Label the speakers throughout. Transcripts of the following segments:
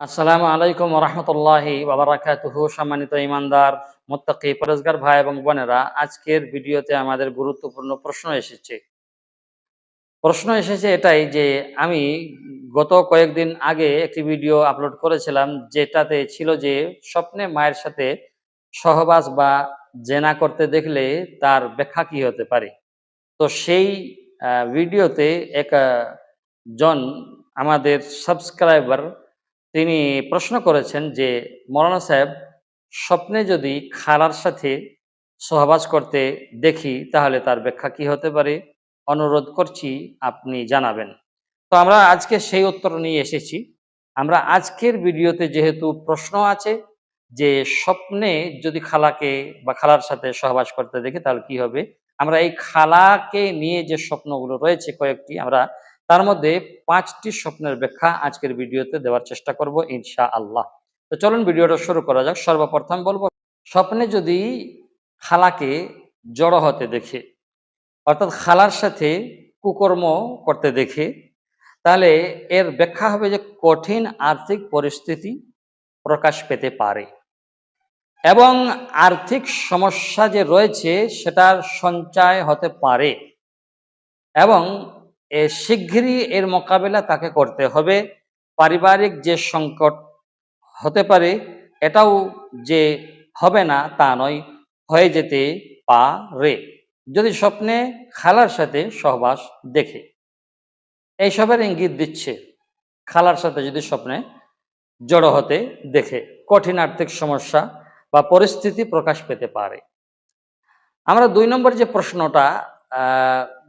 Speaker 1: আসসালামু আলাইকুম রহমতুল্লাহি বাবারাকাতুহু সম্মানিত ইমানদার মোত্তাকি পরেজগার ভাই এবং বোনেরা, আজকের ভিডিওতে আমাদের গুরুত্বপূর্ণ প্রশ্ন এসেছে। প্রশ্ন এসেছে এটাই যে, আমি গত কয়েকদিন আগে একটি ভিডিও আপলোড করেছিলাম যেটাতে ছিল যে, স্বপ্নে মায়ের সাথে সহবাস বা জেনা করতে দেখলে তার ব্যাখ্যা কি হতে পারে? তো সেই ভিডিওতে এক জন আমাদের সাবস্ক্রাইবার তিনি প্রশ্ন করেছেন যে, মৌলানা সাহেব, স্বপ্নে যদি খালার সাথে সহবাস করতে দেখি, তাহলে তার ব্যাখ্যা কি হতে পারে? অনুরোধ করছি, আপনি জানাবেন। তো আমরা আজকে সেই উত্তর নিয়ে এসেছি। আমরা আজকের ভিডিওতে যেহেতু প্রশ্ন আছে যে, স্বপ্নে যদি খালাকে বা খালার সাথে সহবাস করতে দেখি, তাহলে কি হবে? আমরা এই খালাকে নিয়ে যে স্বপ্নগুলো রয়েছে কয়েকটি, আমরা তার মধ্যে পাঁচটি স্বপ্নের ব্যাখ্যা আজকের ভিডিওতে দেওয়ার চেষ্টা করব ইনশা আল্লাহ তো চলুন ভিডিওটা শুরু করা যাক। সর্বপ্রথম বলব, স্বপ্নে যদি খালাকে জড়ো হতে দেখে, অর্থাৎ খালার সাথে কুকর্ম করতে দেখে, তাহলে এর ব্যাখ্যা হবে যে কঠিন আর্থিক পরিস্থিতি প্রকাশ পেতে পারে এবং আর্থিক সমস্যা যে রয়েছে সেটার সঞ্চয় হতে পারে এবং এ শিগগিরই এর মোকাবেলা তাকে করতে হবে। পারিবারিক যে সংকট হতে পারে, এটাও যে হবে না তা নয়, হয়ে যেতে পারে। যদি স্বপ্নে খালার সাথে সহবাস দেখে, এইসবের ইঙ্গিত দিচ্ছে, খালার সাথে যদি স্বপ্নে জড়ো হতে দেখে, কঠিন আর্থিক সমস্যা বা পরিস্থিতি প্রকাশ পেতে পারে। আমরা দুই নম্বর যে প্রশ্নটা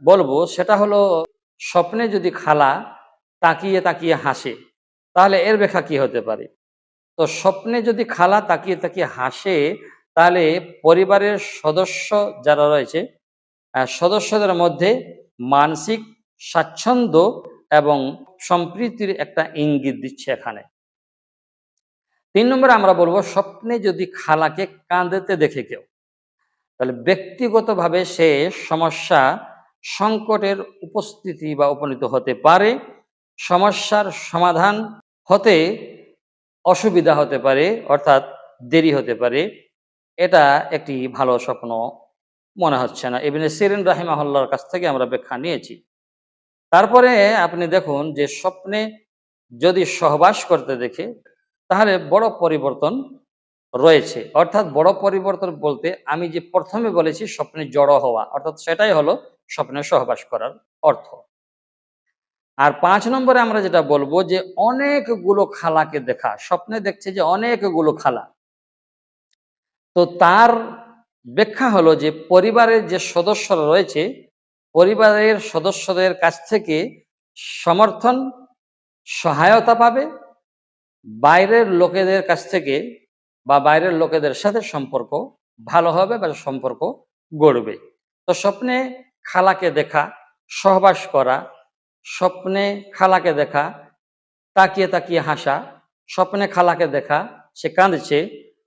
Speaker 1: বলব, সেটা হলো স্বপ্নে যদি খালা তাকিয়ে তাকিয়ে হাসে, তাহলে এর ব্যাখ্যা কি হতে পারে? তো স্বপ্নে যদি খালা তাকিয়ে তাকিয়ে হাসে, তাহলে পরিবারের সদস্য যারা রয়েছে সদস্যদের মধ্যে মানসিক স্বাচ্ছন্দ্য এবং সম্প্রীতির একটা ইঙ্গিত দিচ্ছে এখানে। তিন নম্বরে আমরা বলব, স্বপ্নে যদি খালাকে কাঁদতে দেখে কেউ, তাহলে ব্যক্তিগতভাবে সে সমস্যা সংকটের উপস্থিতি বা উপনীত হতে পারে, সমস্যার সমাধান হতে অসুবিধা হতে পারে, অর্থাৎ দেরি হতে পারে, এটা একটি ভালো স্বপ্ন মনে হচ্ছে না। এবিনে সিরিন রাহিমাহুল্লার কাছ থেকে আমরা ব্যাখ্যা নিয়েছি। তারপরে আপনি দেখুন যে স্বপ্নে যদি সহবাস করতে দেখে, তাহলে বড় পরিবর্তন রয়েছে। অর্থাৎ বড় পরিবর্তন বলতে আমি যে প্রথমে বলেছি স্বপ্নে জড়ো হওয়া, অর্থাৎ সেটাই হলো স্বপ্নে সহবাস করার অর্থ। আর পাঁচ নম্বরে আমরা যেটা বলব যে অনেকগুলো খালাকে দেখা, স্বপ্নে দেখছে যে অনেকগুলো খালা। তো তার ব্যাখ্যা হলো যে পরিবারের যে সদস্যরা রয়েছে, পরিবারের সদস্যদের কাছ থেকে সমর্থন, সহায়তা পাবে, বাইরের লোকেদের কাছ থেকে বা বাইরের লোকেদের সাথে সম্পর্ক ভালো হবে বা সম্পর্ক গড়বে। তো স্বপ্নে খালাকে দেখা, সহবাস করা, স্বপ্নে খালাকে দেখা, তাকিয়ে তাকিয়ে হাসা, স্বপ্নে খালাকে দেখা, সে কাঁদছে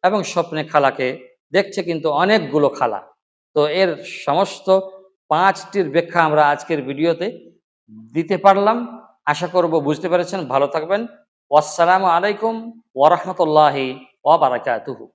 Speaker 1: এবং স্বপ্নে খালাকে দেখছে কিন্তু অনেকগুলো খালা। তো এর সমস্ত পাঁচটির ব্যাখ্যা আমরা আজকের ভিডিওতে দিতে পারলাম। আশা করব বুঝতে পেরেছেন। ভালো থাকবেন। আসসালামু আলাইকুম ওরহমতুল্লাহি ওয়াবারাকাতুহু